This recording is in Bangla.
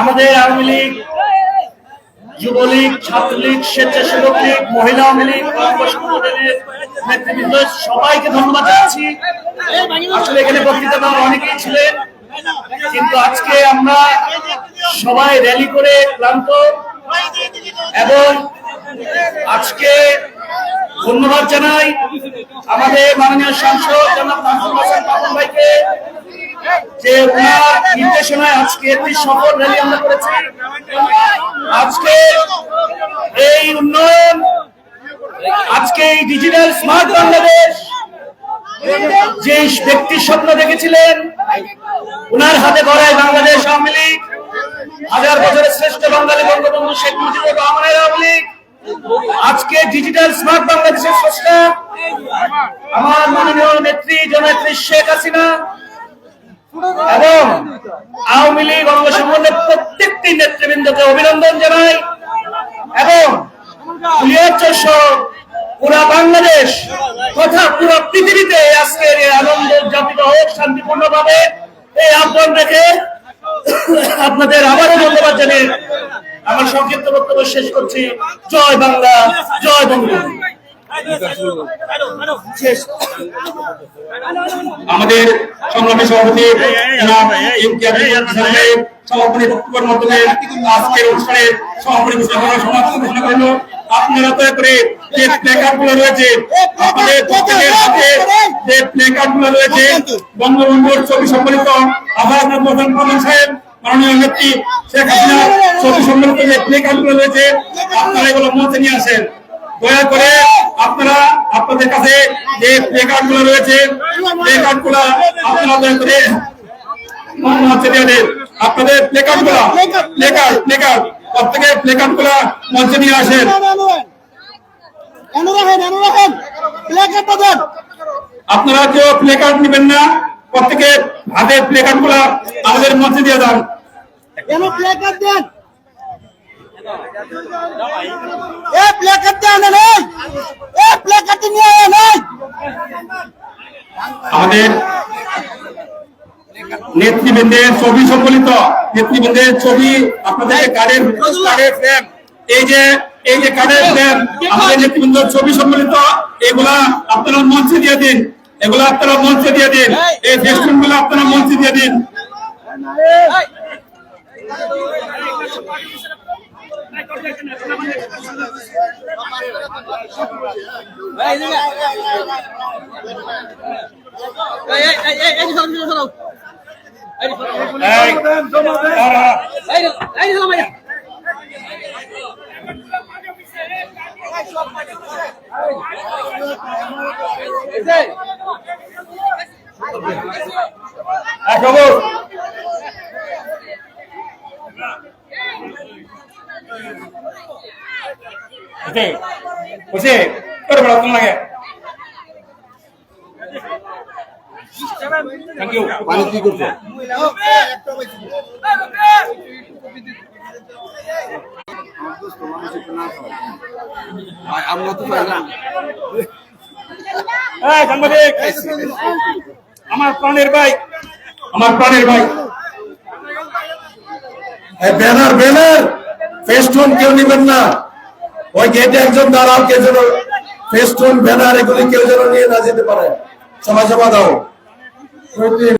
আমাদের আওয়ামী লীগ, যুবলীগ, ছাত্রলীগ স্বেচ্ছাসেবক লীগ মহিলা আওয়ামী লীগ নেতৃবৃন্দ, সবাইকে ধন্যবাদ জানাচ্ছি। আসলে এখানে বক্তৃতা দেওয়ার অনেকেই ছিলেন, কিন্তু আজকে আমরা সবাই র্যালি করে ক্লান্ত এবং আজকে ধন্যবাদ জানাই আমাদের মাননীয় সাংসদ জনাব হাসান ভাইকে। যে ওনার নির্দেশনায় আজকে একটি সফল র্যালি আমরা করেছি। আজকে এই উন্নয়ন, আজকে এই ডিজিটাল স্মার্ট বাংলাদেশ, যে ব্যক্তির স্বপ্ন দেখেছিলেন, ওনার হাতে গড়ায় বাংলাদেশ আওয়ামী লীগ, হাজার বছরের শ্রেষ্ঠ বাঙালি বঙ্গবন্ধু শেখ মুজিবুর রহমানের আওয়ামী লীগ, আজকে ডিজিটাল স্মার্ট বাংলাদেশের স্রষ্টা, আমার মাননীয় নেত্রী জননেত্রী শেখ হাসিনা এবং আওয়ামী লীগ অঙ্গ সংগঠনের প্রত্যেকটি নেতৃবৃন্দকে অভিনন্দন জানাই এবং পুরা বাংলাদেশ তথা পুরো পৃথিবীতে আজকের এই আনন্দ উদযাপিত হোক শান্তিপূর্ণ ভাবে এই আহ্বান রেখে আপনাদের আবারও ধন্যবাদ জানিয়ে আমার সংক্ষিপ্ত বক্তব্য শেষ করছি। জয় বাংলা, জয় শেষ আমাদের সংগ্রামী সভাপতি সভাপতি বক্তব্যের মাধ্যমে আজকের অনুষ্ঠানে সভাপতি করার ঘোষণা করল আপনারা ছবি আবারগুলো রয়েছে, আপনারা এগুলো মঞ্চে নিয়ে আসেন। দয়া করে আপনাদের কাছে যে প্লে কার্ডগুলো রয়েছে প্লে কার্ডগুলো আপনারা দয়া করে আপনাদের প্লে কার্ডগুলো প্লে কার্ড প্লে কার্ড প্রত্যেকে প্লে কার্ডগুলো মঞ্চে নিয়ে আসেন। আপনারা কেউ প্লে কার্ড নেবেন না প্রত্যেকে হাতে প্লে কার্ডগুলো আমাদের মঞ্চে দিয়ে দেন। এনে প্লেকার্ড দেন। এ প্লেকার্ড দেন এনে এ প্লেকার্ড নিয়ে আয় এনে আমাদের নেতৃবৃন্দের ছবি সম্বলিত, নেতৃবৃন্দের ছবি আপনাদের ফ্রেম এই যে এই যে কার্ডের ফ্রেম আমাদের নেতৃবৃন্দের ছবি সম্বলিত, এগুলা আপনারা মঞ্চে দিয়ে দিন, এগুলা আপনারা মঞ্চে দিয়ে দিন, এই ফেস্টুনগুলো আপনারা মঞ্চে দিয়ে দিন। এই, তারা- এক খবর ওকে বুঝে করে বড় কেমন লাগে থ্যাংক ইউ পানি কি করছে? আমরা তো সাংবাদিক! আমার প্রাণের ভাই আমার প্রাণের ভাই। Banner banner! ফেস্টুন কেউ নেবেন না। ওই গেটে একজন দাঁড়াও কেউ যেন ফেস্টুন ব্যানার এগুলি কেউ যেন নিয়ে না যেতে পারে। সবাই সভা দাও। Foi ter...